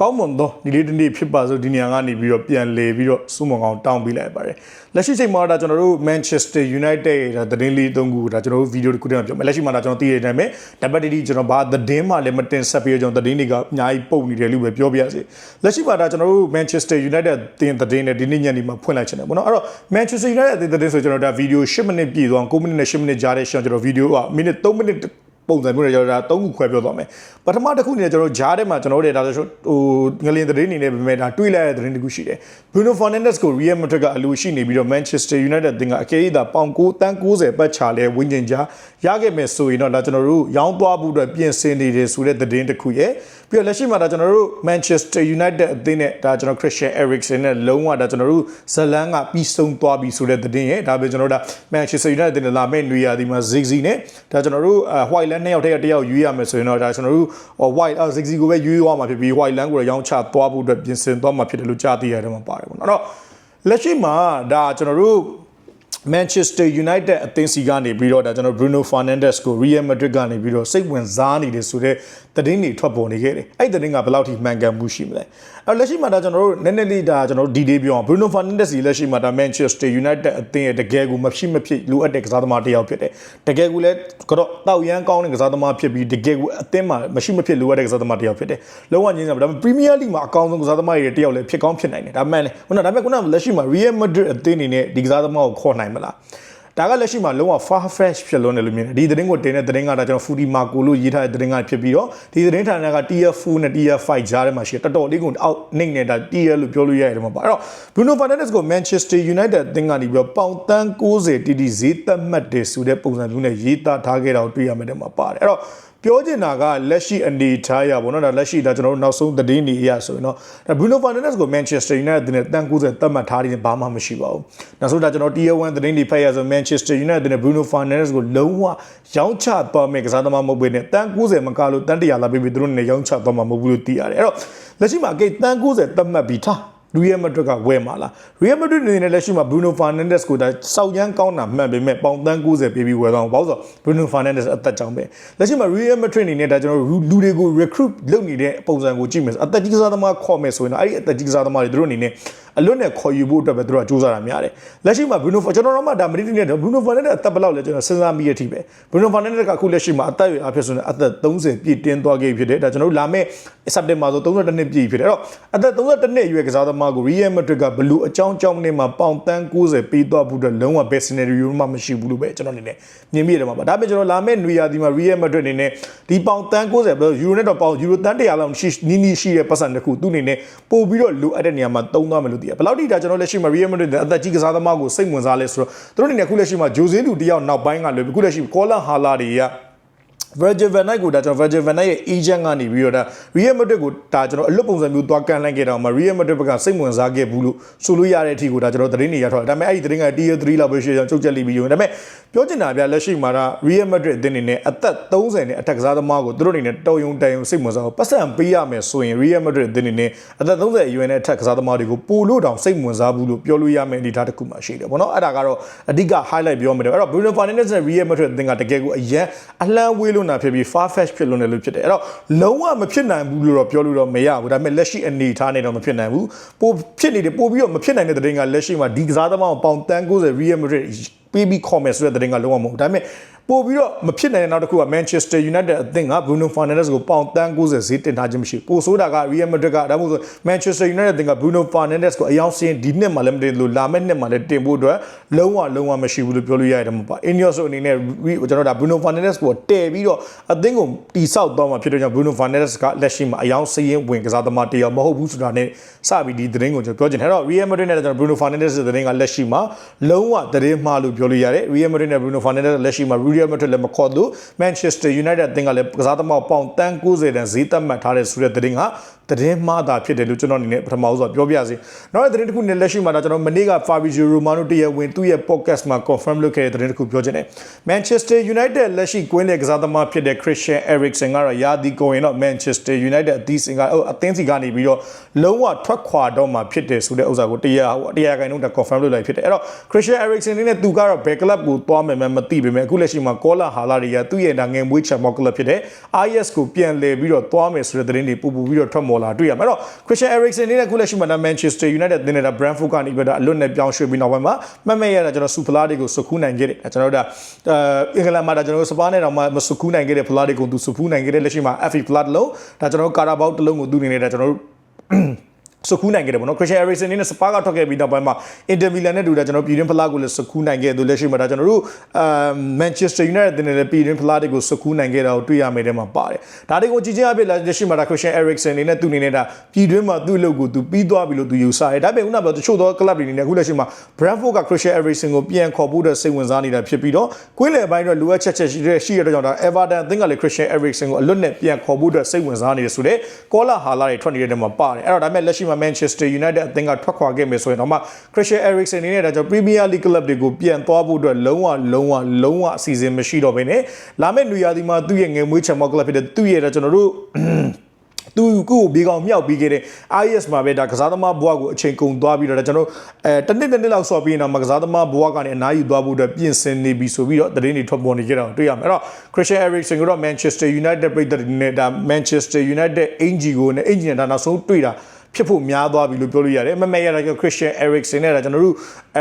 ကောင်းမွန်သောဒီလေးတစ်နေ့ဖြစ်ပါစို့ဒီနေရာကနေပြီးတော့ပြန်လည်ပြီးတော့စုမုံအောင်တောင်းပေးလိုက်ပါတယ်လက်ရှိချိန်မှာဒါကျွန်တော်တို့ Manchester United ဒါသတင်းလေးသုံးခုဒါကျွန်တော်တို့ဗီဒီယိုတစ်ခုတည်းမှာပြောမယ်လက်ရှိမှာဒါကျွန်တော်သိရတဲ့အတိုင်းပဲတပတ်တီကျွန်တော်ဘာသတင်းမှလည်းမတင်ဆက်ပြီးတော့ကျွန်တော်သတင်းတွေကအများကြီးပုတ်နေတယ်လို့ပဲပြောပြရစီလက်ရှိမှာဒါကျွန်တော်တို့ Manchester United တင်သတင်းနဲ့ဒီနေ့ညနေမှာဖွင့်လိုက်ချင်တယ်ပေါ့နော်အဲ့တော့ Manchester United တင်သတင်းဆိုကျွန်တော်ဒါဗီဒီယို10မိနစ်ပြည့်သွား9မိနစ်နဲ့10မိနစ်ကြားတဲ့ရှောင်းကျွန်တော်ဗီဒီယိုကမိနစ်3မိနစ် ပုံစံမျိုးနဲ့ကျွန်တော်ဒါ၃ခုခွဲပြောသွားမယ်ပထမတစ်ခုအနေနဲ့ကျွန်တော်ဂျားထဲမှာကျွန်တော်တို့ဒါဆိုဟိုငလင်သတင်းအနေနဲ့ပဲဒါတွေးလိုက်တဲ့သတင်းတစ်ခုရှိတယ် Bruno Fernandes ကို Real Madrid ကအလိုရှိနေပြီးတော့ Manchester United တင်ကအကယ်၍သာပေါင်9တန်း90ပတ်ချလဲဝင်းကျင်ကြားရခဲ့မယ်ဆိုရင်တော့ဒါကျွန်တော်တို့ရောင်းသွားဖို့အတွက်ပြင်ဆင်နေတယ်ဆိုတဲ့သတင်းတစ်ခုရဲ့ပြီးတော့လက်ရှိမှာဒါကျွန်တော်တို့ Manchester United အသင်းနဲ့ဒါကျွန်တော် Christian Eriksen နဲ့လုံးဝဒါကျွန်တော်တို့ဇလန်းကပြီးဆုံးသွားပြီဆိုတဲ့သတင်းရဲ့ဒါပဲကျွန်တော်တို့ဒါ Manchester United တင်လာမဲ့နွေရာသီမှာ Ziggy နဲ့ဒါကျွန်တော်တို့ White Land နှစ်ယောက်တည်းတယောက်ရွေးရမယ်ဆိုရင်တော့ဒါကျွန်တော်တို့ White Ziggy ကိုပဲရွေးသွားမှာဖြစ်ပြီး White Land ကိုရောင်းချသွားဖို့အတွက်ပြင်ဆင်သွားမှာဖြစ်တယ်လို့ကြားသိရတယ်မှာပါတယ်ပေါ့နော်အဲ့တော့လက်ရှိမှာဒါကျွန်တော်တို့ Manchester United အသင်းစီကနေပြီးတော့ဒါကျွန်တော် Bruno Fernandes ကို Real Madrid ကနေပြီးတော့စိတ်ဝင်စားနေတယ်ဆိုတော့ သတင်းတွေထွက်ပေါ်နေခဲ့တယ်။အဲ့သတင်းကဘယ်လောက်ထိမှန်ကန်မှုရှိမလဲ။အဲ့လက်ရှိမှာဒါကျွန်တော်တို့နည်းနည်းလေးဒါကျွန်တော်တို့ဒီဒေးပြောအောင် Bruno Fernandes ကြီးလက်ရှိမှာဒါ Manchester United အသင်းရဲ့တကယ်ကိုမရှိမဖြစ်လိုအပ်တဲ့ကစားသမားတစ်ယောက်ဖြစ်တယ်။တကယ်ကိုလည်းကတော့တောက်ရမ်းကောင်းတဲ့ကစားသမားဖြစ်ပြီးတကယ်ကိုအသင်းမှာမရှိမဖြစ်လိုအပ်တဲ့ကစားသမားတစ်ယောက်ဖြစ်တယ်။လုံးဝငြင်းစားပါဒါပေမဲ့ Premier League မှာအကောင်းဆုံးကစားသမားတွေတစ်ယောက်လည်းဖြစ်ကောင်းဖြစ်နိုင်တယ်။ဒါမှန်လေ။ခုနဒါပေမဲ့ခုနလက်ရှိမှာ Real Madrid အသင်းအနေနဲ့ဒီကစားသမားကိုခေါ်နိုင်မလား။ ဒါကလက်ရှိမှာလုံးဝ far fetch ဖြစ်လွန်းတယ်လို့မြင်တယ်ဒီသတင်းကိုတင်တဲ့သတင်းကဒါကျွန်တော် Foodie Marco လို့ရေးထားတဲ့သတင်းကဖြစ်ပြီးတော့ဒီသတင်းဌာနက Tier 4နဲ့ Tier 5ကြားထဲမှာရှိတော်တော်လေးကိုအောက်နှိမ့်နေတာ Tier လို့ပြောလို့ရတယ်မှာပါအဲ့တော့ Bruno Fernandes ကို Manchester United အသင်းကနေပြီးတော့ပေါင်တန်း90တီတီဈေးသက်မှတ်တယ်ဆိုတဲ့ပုံစံမျိုးနဲ့ရေးသားထားခဲ့တာကိုတွေ့ရမယ်တဲ့မှာပါတယ်အဲ့တော့ ပြောချင်တာကလက်ရှိအနေထားရပါတော့ဒါလက်ရှိဒါကျွန်တော်တို့နောက်ဆုံးသတင်းတွေအရဆိုရင်တော့ဒါ Bruno Fernandes ကို Manchester United နဲ့တန်90သတ်မှတ်ထားတယ်ဘာမှမရှိပါဘူးနောက်ဆုံးဒါကျွန်တော် Tier 1သတင်းတွေဖတ်ရဆို Manchester United နဲ့ Bruno Fernandes ကိုလုံးဝရောင်းချသွားမယ်ကစားသမားမဟုတ်ဘဲနဲ့တန်90မကလို့တန်100လာပြီးပြီးသူတို့နဲ့ရောင်းချသွားမှာမဟုတ်ဘူးလို့သိရတယ်အဲ့တော့လက်ရှိမှာအကိတ်တန်90သတ်မှတ်ပြီးထား ရီယယ်မက်ဒရစ်ကဝယ်မှာလားရီယယ်မက်ဒရစ်အနေနဲ့လက်ရှိမှာဘရူနိုဖာနန်ဒက်စ်ကိုဒါစောက်ရမ်းကောင်းတာမှန်ပေမဲ့ပေါင်တန်း90ပေးပြီးဝယ်သွားအောင်ဘာလို့ဆိုဘရူနိုဖာနန်ဒက်စ်အသက်ကြောင့်ပဲလက်ရှိမှာရီယယ်မက်ဒရစ်အနေနဲ့ဒါကျွန်တော်တို့လူတွေကို recruit လုပ်နေတဲ့ပုံစံကိုကြည့်မယ်ဆိုအသက်ကြီးကစားသမားခေါ်မယ်ဆိုရင်တော့အဲ့ဒီအသက်ကြီးကစားသမားတွေတို့အနေနဲ့ အလွတ်နဲ့ခေါ်ယူဖို့အတွက်ပဲသူတို့ကစူးစမ်းတာများတယ်လက်ရှိမှာဘရူနိုကျွန်တော်တို့မှဒါမရီတီနဲ့ဘရူနိုဖာနန်ဒက်အသက်ဘယ်လောက်လဲကျွန်တော်စဉ်းစားမိရတဲ့အထိပဲဘရူနိုဖာနန်ဒက်ကအခုလက်ရှိမှာအသက်အရွယ်အဖြစ်ဆိုရင်အသက်30ပြည့်တင်းသွားခဲ့ဖြစ်တယ်ဒါကျွန်တော်တို့လာမယ့်စက်တင်ဘာဆို32နှစ်ပြည့်ဖြစ်တယ်အဲ့တော့အသက်32နှစ်အရွယ်ကစားသမားကိုရီယယ်မက်ဒရစ်ကဘလူးအကြောင်းကြောင်းနဲ့မှာပေါင်တန်း90ပေးသွားဖို့အတွက်လုံးဝ best scenario မှမရှိဘူးလို့ပဲကျွန်တော်အနေနဲ့မြင်မိရတယ်မှာပါဒါပေမဲ့ကျွန်တော်လာမယ့်နွေရာသီမှာ Real Madrid အနေနဲ့ဒီပေါင်တန်း90ဘယ်ယူရိုနဲ့တော့ပေါင်ယူရိုတန်း100လောက်ရှိနီးနီးရှိတဲ့ပတ်စံတစ်ခုသူ့အနေနဲ့ပို့ပြီးတော့လိုအပ်တဲ့နေရာမှာတုံးသွားမယ်လို့သိရဘယ်လောက်ထိဒါကျွန်တော်လက်ရှိမှာ Real Madrid အသက်ကြီးကစားသမားကိုစိတ်ဝင်စားလဲဆိုတော့သူတို့အနေနဲ့အခုလက်ရှိမှာဂျိုဇင်းလူတယောက်နောက်ပိုင်းကလွယ်အခုလက်ရှိကောလန်ဟာလာတွေက Virgil van Dijk ကိုဒါကျွန်တော် Virgil van Dijk ရဲ့ agent ကနေပြီးတော့ဒါ Real Madrid ကိုဒါကျွန်တော်အလွတ်ပုံစံမျိုးသွားကန်လိုက်ခဲ့တာမှာ Real Madrid ဘက်ကစိတ်ဝင်စားခဲ့ဘူးလို့ဆိုလို့ရတဲ့အထိကိုဒါကျွန်တော်သတင်းတွေရထားတယ်ဒါပေမဲ့အဲ့ဒီသတင်းက Tier 3လောက်ပဲရှိအောင်ချုပ်ချက်လိပြီးယူဒါပေမဲ့ပြောချင်တာဗျလက်ရှိမှာဒါ Real Madrid အသင်းအနေနဲ့အသက်30နဲ့အထက်ကစားသမားကိုသူတို့အနေနဲ့တော်ယုံတန်ယုံစိတ်ဝင်စားဖို့ပတ်စံပေးရမယ်ဆိုရင် Real Madrid အသင်းအနေနဲ့အသက်30အရွယ်နဲ့အထက်ကစားသမားတွေကိုပို့လို့တောင်စိတ်ဝင်စားဘူးလို့ပြောလို့ရမယ့်အနေအထားတစ်ခုမှရှိတယ်ပေါ့နော်အဲ့ဒါကတော့အဓိက highlight ပြောမယ်အဲ့တော့ Bruno Fernandes နဲ့ Real Madrid အသင်းကတကယ်ကိုအရန်အလန်းဝေးလို့နာဖြစ်ပြီး far fetch ဖြစ်လွန်းတယ်လို့ဖြစ်တယ်အဲ့တော့လုံးဝမဖြစ်နိုင်ဘူးလို့တော့ပြောလို့တော့မရဘူးဒါပေမဲ့လက်ရှိအနေထားနဲ့တော့မဖြစ်နိုင်ဘူးပိုဖြစ်နေတယ်ပိုပြီးတော့မဖြစ်နိုင်တဲ့တဲ့တင်ကလက်ရှိမှာဒီကစားသမားကိုပေါင်တန်း90 Real Madrid ပေးပြီးခေါ်မယ်ဆိုတဲ့တဲ့တင်ကလုံးဝမဟုတ်ဒါပေမဲ့ပို့ပြီးတော့မဖြစ်နိုင်တဲ့နောက်တစ်ခုက Manchester United အသင်းက Bruno Fernandes ကိုပေါင်တန်း90ဈေးတင်ထားခြင်းမရှိဘူးပိုဆိုတာက Real Madrid ကဒါမှမဟုတ် Manchester United အသင်းက Bruno Fernandes ကိုအယောင်စင်းဒီနှစ်မှလည်းမတင်လို့လာမယ့်နှစ်မှလည်းတင်ဖို့အတွက်လုံးဝလုံးဝမရှိဘူးလို့ပြောလို့ရတယ်မပါ Ineos အနေနဲ့ကျွန်တော်ဒါ Bruno Fernandes ကိုတည်ပြီးတော့အသင်းကိုတီဆောက်သွားမှာဖြစ်တဲ့ကြောင့် Bruno Fernandes ကလက်ရှိမှာအယောင်စင်းဝင်ကစားသမားတယောက်မဟုတ်ဘူးဆိုတာနဲ့စပြီးဒီသတင်းကိုကျွန်တော်ပြောချင်တယ်အဲ့တော့ Real Madrid နဲ့ကျွန်တော် Bruno Fernandes ရဲ့သတင်းကလက်ရှိမှာလုံးဝသတင်းမှားလို့ပြောလို့ရတယ် Real Madrid နဲ့ Bruno Fernandes လက်ရှိမှာ Real Madrid လည်းမခေါ်လို့ Manchester United အသင်းကလည်းကစားသမားပေါင်တန်း90တန်ဈေးသက်မှတ်ထားတဲ့ဆိုတဲ့သတင်းကသတင်းမှားတာဖြစ်တယ်လို့ကျွန်တော်အနေနဲ့ပထမဦးဆုံးပြောပြစီနောက်တဲ့သတင်းတစ်ခုနဲ့လက်ရှိမှာဒါကျွန်တော်မနေ့က Fabrizio Romano တရဲ့ဝင်သူ့ရဲ့ podcast မှာ confirm လုပ်ခဲ့တဲ့သတင်းတစ်ခုပြောချင်တယ် Manchester United လက်ရှိကွင်းလေကစားသမားဖြစ်တဲ့ Christian Eriksen ကတော့ရာသီကုန်ရင်တော့ Manchester United အသီးစင်ကအသင်းစီကနေပြီးတော့လုံးဝထွက်ခွာတော့မှာဖြစ်တယ်ဆိုတဲ့ဥစ္စာကိုတရားတရားခိုင်တော့ confirm လုပ်လိုက်ဖြစ်တယ်အဲ့တော့ Christian Eriksen နဲ့သူကတော့ back club ကိုသွားမယ်မှမသိပေမဲ့အခုလက်ရှိမှာမှာကောလာဟာလာတွေကသူ့ရဲ့ဒါငယ်မွေးချန်မောက်ကလပ်ဖြစ်တဲ့ IS ကိုပြန်လဲပြီးတော့သွားမယ်ဆိုတဲ့သတင်းတွေပူပူပြီးတော့ထွက်ပေါ်လာတွေ့ရမှာအဲ့တော့ Christian Eriksen နဲ့ခုလက်ရှိမှာဒါ Manchester United တင်းနေတာ Brentford ကနေပြီးတော့အလွတ်နဲ့ပြောင်းရွှေ့ပြီးနောက်ပိုင်းမှာမတ်မဲ့ရတာကျွန်တော်စူဖလားတွေကိုစကူးနိုင်ခဲ့တယ်ကျွန်တော်တို့ဒါအင်္ဂလန်မှာဒါကျွန်တော်တို့စပါးနဲ့တော့မစကူးနိုင်ခဲ့တဲ့ဖလားတွေကိုသူစကူးနိုင်ခဲ့တဲ့လက်ရှိမှာ FA ဖလားတစ်လုံးဒါကျွန်တော်တို့ကာရာဘောက်တစ်လုံးကိုသူနေနေတာကျွန်တော်တို့ စကူးနိုင်ခဲ့တယ်ပေါ့နော်ခရစ်စတန်အရီဆန်နဲ့စပါးကထွက်ခဲ့ပြီးနောက်ပိုင်းမှာအင်တာမီလန်နဲ့တူတာကျွန်တော်ပြည်တွင်းဖလားကိုလည်းစကူးနိုင်ခဲ့သူလက်ရှိမှာဒါကျွန်တော်တို့အာမန်ချက်စတာယူနိုက်တက်နဲ့လည်းပြည်တွင်းဖလားတွေကိုစကူးနိုင်ခဲ့တာကိုတွေ့ရမယ်တဲ့မှာပါတယ်ဒါတွေကိုကြည့်ချင်းအဖြစ်လက်ရှိမှာဒါခရစ်စတန်အရီဆန်နဲ့သူနေနေတာပြည်တွင်းမှာသူ့အလုပ်ကိုသူပြီးသွားပြီလို့သူယူဆတယ်ဒါပေမဲ့ခုနကပြောတချို့သောကလပ်တွေနေနဲ့အခုလက်ရှိမှာ Brentford ကခရစ်စတန်အရီဆန်ကိုပြန်ခေါ်ဖို့တဲ့စိတ်ဝင်စားနေတာဖြစ်ပြီးတော့ကွင်းလယ်ပိုင်းတော့လိုအပ်ချက်ချက်ရှိတဲ့ရှိရတဲ့ကြောင့်ဒါ Everton အသင်းကလည်း Christian Eriksen ကိုအလွတ်နဲ့ပြန်ခေါ်ဖို့အတွက်စိတ်ဝင်စားနေတယ်ဆိုတော့ကောလာဟာလာတွေထွက်နေတဲ့နေရာမှာပါတယ်အဲ့တော့ဒါပေမဲ့လက်ရှိမှာ Manchester United အသင်းကထွက်ခွာခဲ့မယ်ဆိုရင်တော့မှ Christian Eriksen အနေနဲ့ဒါကြောင့် Premier League club တွေကိုပြန်သွားဖို့အတွက်လုံးဝလုံးဝလုံးဝအစီအစဉ်မရှိတော့ဘဲနဲ့လာမယ့်နေရာဒီမှာသူ့ရဲ့ငယ်မွေးချန်မောက်ကလပ်ဖြစ်တဲ့သူ့ရဲ့ဒါကျွန်တော်တို့သူကိုဘေကောင်မြောက်ပြီးခဲ့တဲ့ IS မှာပဲဒါကစားသမားဘွားကိုအချိန်ကုန်သွားပြီးတော့ဒါကျွန်တော်အဲတနစ်တနစ်လောက်ဆော့ပြီးရင်တော့ကစားသမားဘွားကနေအနားယူသွားဖို့အတွက်ပြင်ဆင်နေပြီဆိုပြီးတော့သတင်းတွေထွက်ပေါ်နေကြတာကိုတွေ့ရမယ်အဲ့တော့ Christian Eriksen ကတော့ Manchester United ပြည်သက်နဲ့ဒါ Manchester United အင်ဂျီကိုနဲ့အင်ဂျီနဲ့ဒါနောက်ဆုံးတွေ့တာ ဖြစ်ဖို့များသွားပြီလို့ပြောလို့ရတယ်မမဲရတာက Christian Eriksen နဲ့ဒါကျွန်တော်တို့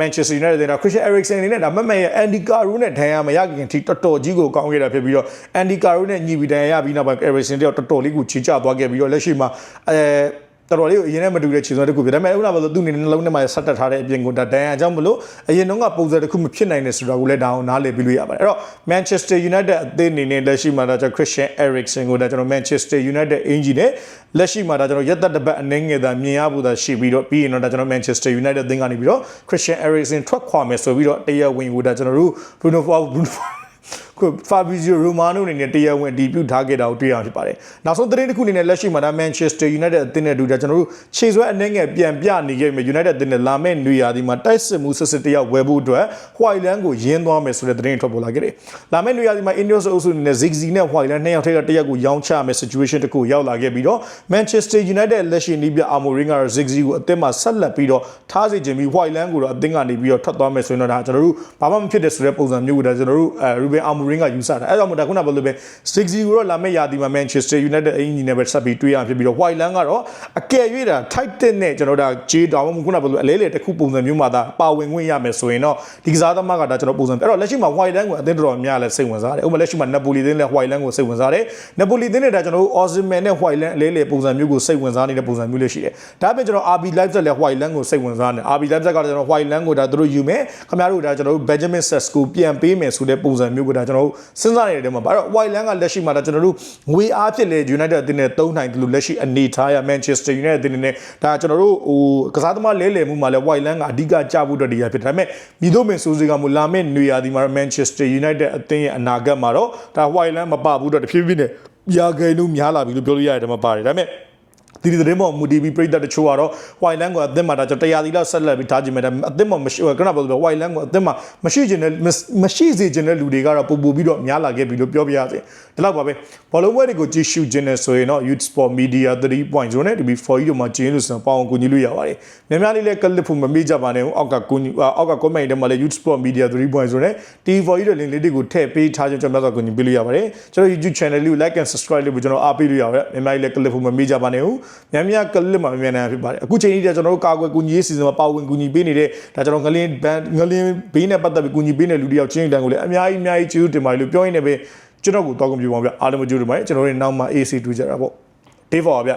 Manchester United တဲ့ Christian Eriksen အနေနဲ့ဒါမမဲရ Andy Carroll နဲ့ဒဏ်ရာမရခင်ထိတော်တော်ကြီးကိုကောင်းခဲ့တာဖြစ်ပြီးတော့ Andy Carroll နဲ့ညီပြီးဒဏ်ရာရပြီးနောက်ပိုင်း Eriksen တယောက်တော်တော်လေးကိုချီချသွားခဲ့ပြီးတော့လက်ရှိမှာအဲ တော်တော်လေးကိုအရင်နဲ့မတူတဲ့ခြေစွမ်းတစ်ခုဖြစ်ဒါပေမဲ့ခုနကပြောသူအနေနဲ့နှလုံးထဲမှာဆက်တက်ထားတဲ့အပြင်ကိုဒါဒန်ယာကြောင့်မလို့အရင်တော့ကပုံစံတစ်ခုမဖြစ်နိုင်နေဆိုတာကိုလည်းဒါအောင်နားလည်ပြီးလို့ရပါတယ်အဲ့တော့ Manchester United အသင်းအနေနဲ့လက်ရှိမှာဒါကျွန်တော် Christian Eriksen ကိုဒါကျွန်တော် Manchester United အင်ဂျီနဲ့လက်ရှိမှာဒါကျွန်တော်ရက်သက်တစ်ပတ်အနေငယ်သာမြင်ရဖို့သာရှိပြီးတော့ပြီးရင်တော့ဒါကျွန်တော် Manchester United အသင်းကနေပြီးတော့ Christian Eriksen ထွက်ခွာမယ်ဆိုပြီးတော့တရားဝင်ကိုဒါကျွန်တော်တို့ Bruno Bruno ခုဖာဘီဇီယိုရိုမာနိုအနေနဲ့တရားဝင်အတည်ပြုထားခဲ့တာကိုတွေ့ရမှာဖြစ်ပါတယ်။နောက်ဆုံးသတင်းတစ်ခုအနေနဲ့လက်ရှိမှာဒါမန်ချက်စတာယူနိုက်တက်အသင်းနဲ့တူတာကျွန်တော်တို့ခြေစွဲအနှဲငယ်ပြန်ပြနေခဲ့မယ်ယူနိုက်တက်အသင်းနဲ့လာမယ့်နွေရာသီမှာတိုက်စစ်မှုစစ်စစ်တယောက်ဝယ်ဖို့အတွက်ဟွိုင်လန်ကိုယင်းသွားမယ်ဆိုတဲ့သတင်းထွက်ပေါ်လာခဲ့တယ်။လာမယ့်နွေရာသီမှာအင်ဒီယိုစ်အုပ်စုအနေနဲ့ဇီဂဇီနဲ့ဟွိုင်လန်နှစ်ယောက်ထက်ကတယောက်ကိုရောင်းချမယ် situation တစ်ခုရောက်လာခဲ့ပြီးတော့ Manchester United လက်ရှိနီးပြအာမိုရင်းကတော့ဇီဂဇီကိုအသင်းမှာဆက်လက်ပြီးတော့ထားစေခြင်းပြီးဟွိုင်လန်ကိုတော့အသင်းကနေပြီးတော့ထွက်သွားမယ်ဆိုရင်တော့ဒါကျွန်တော်တို့ဘာမှမဖြစ်တဲ့ဆိုတဲ့ပုံစံမျိုးကိုဒါကျွန်တော်တို့အဲရူဘင်အာမိုရင်းကယူဆတာအဲကြောင့်မို့ဒါခုနကပြောလို့ပဲ60ကိုတော့လာမယ့်ရာသီမှာ Manchester United အင်ဂျီနဲ့ပဲဆက်ပြီးတွေ့ရဖြစ်ပြီးတော့ White Land ကတော့အကယ်၍ဒါ Titan နဲ့ကျွန်တော်ဒါ J တောင်မှခုနကပြောလို့အလဲလေတစ်ခုပုံစံမျိုးမှာဒါပါဝင်ခွင့်ရမယ်ဆိုရင်တော့ဒီကစားသမားကဒါကျွန်တော်ပုံစံအဲ့တော့လက်ရှိမှာ White Land ကိုအသင်းတော်တော်များလဲစိတ်ဝင်စားတယ်ဥပမာလက်ရှိမှာ Napoli သင်းလဲ White Land ကိုစိတ်ဝင်စားတယ် Napoli သင်းနဲ့ဒါကျွန်တော်တို့ Osimhen နဲ့ White Land အလဲလေပုံစံမျိုးကိုစိတ်ဝင်စားနေတဲ့ပုံစံမျိုးလေးရှိတယ်ဒါပေမဲ့ကျွန်တော် RB Leipzig လဲ White Land ကိုစိတ်ဝင်စားတယ် RB Leipzig ကတော့ကျွန်တော် White Land ကိုဒါသူတို့ယူမယ်ခင်ဗျားတို့ဒါကျွန်တော်တို့ Benjamin Sesko ပြန်ပေးမယ်ဆိုတဲ့ပုံစံမျိုးကိုဒါကျွန်တော်တို့စဉ်းစားနေတဲ့မှာအဲ့တော့ White Land ကလက်ရှိမှာဒါကျွန်တော်တို့ငွေအားဖြစ်လေ United အသင်းနဲ့သုံးနိုင်တယ်လို့လက်ရှိအနေထားရ Manchester United အသင်းနဲ့ဒါကျွန်တော်တို့ဟိုကစားသမားလဲလှယ်မှုမှာလဲ White Land ကအဓိကကြဖို့အတွက်ဒီရဖြစ်တယ်ဒါပေမဲ့မိတို့မင်ဆိုးစီကမလာမဲ့နေရာဒီမှာ Manchester United အသင်းရဲ့အနာဂတ်မှာတော့ဒါ White Land မပဘူးတော့တဖြည်းဖြည်းနဲ့ရာဂိန်လို့များလာပြီလို့ပြောလို့ရတယ်ဒါမှပါတယ်ဒါပေမဲ့ ဒီဒီသတင်းပေါ်မူတည်ပြီးပြည်သက်တချို့ကတော့ white land ကိုအသင်းမှာဒါကျွန်တော်တရားသီလောက်ဆက်လက်ပြီးထားခြင်းမဲ့ဒါအသင်းမှာမရှိခဏပြောလို့ white land ကိုအသင်းမှာမရှိခြင်းနဲ့မရှိစေခြင်းတဲ့လူတွေကတော့ပူပူပြီးတော့များလာခဲ့ပြီလို့ပြောပြရစေဒီလောက်ပါပဲဘောလုံးပွဲတွေကိုကြည့်ရှုခြင်းနဲ့ဆိုရင်တော့ youth sport media 3.0နဲ့ DB4 တို့မှာကျင်းလို့ဆိုတော့ပေါအောင်ကူညီလို့ရပါတယ်များများလေးလည်းကလစ်ဖို့မမေ့ကြပါနဲ့အောက်ကကူညီအောက်က comment ထဲမှာလည်း youth sport media 3.0နဲ့ TV4 တို့ link လေးတွေကိုထည့်ပေးထားခြင်းကျွန်တော်တို့ကူညီပေးလို့ရပါတယ်ကျွန်တော် YouTube channel လေးကို like and subscribe လုပ်ပြီးကျွန်တော်အားပေးလို့ရပါတယ်များများလေးလည်းကလစ်ဖို့မမေ့ကြပါနဲ့ဟုတ်များများကလစ်မှာမြန်မြန်ဖြစ်ပါတယ်အခုချိန်ကြီးတည်းကျွန်တော်တို့ကာကွယ်ကူညီရေးစီစဉ်မှာပါဝင်ကူညီပေးနေတဲ့ဒါကျွန်တော်ငလင်းဘန်ငလင်းဘေးနဲ့ပတ်သက်ပြီးကူညီပေးနေတဲ့လူတယောက်ချင်းတန်းကိုလည်းအများကြီးအများကြီးကျေးဇူးတင်ပါတယ်လို့ပြောရင်းနဲ့ပဲကျွန်တော်ကိုတောက်ကွန်ပြပါဗျအားလုံးကြိုးတင်ပါတယ်ကျွန်တော်တို့နောက်မှ AC တူကြတာပေါ့ day for ဗျ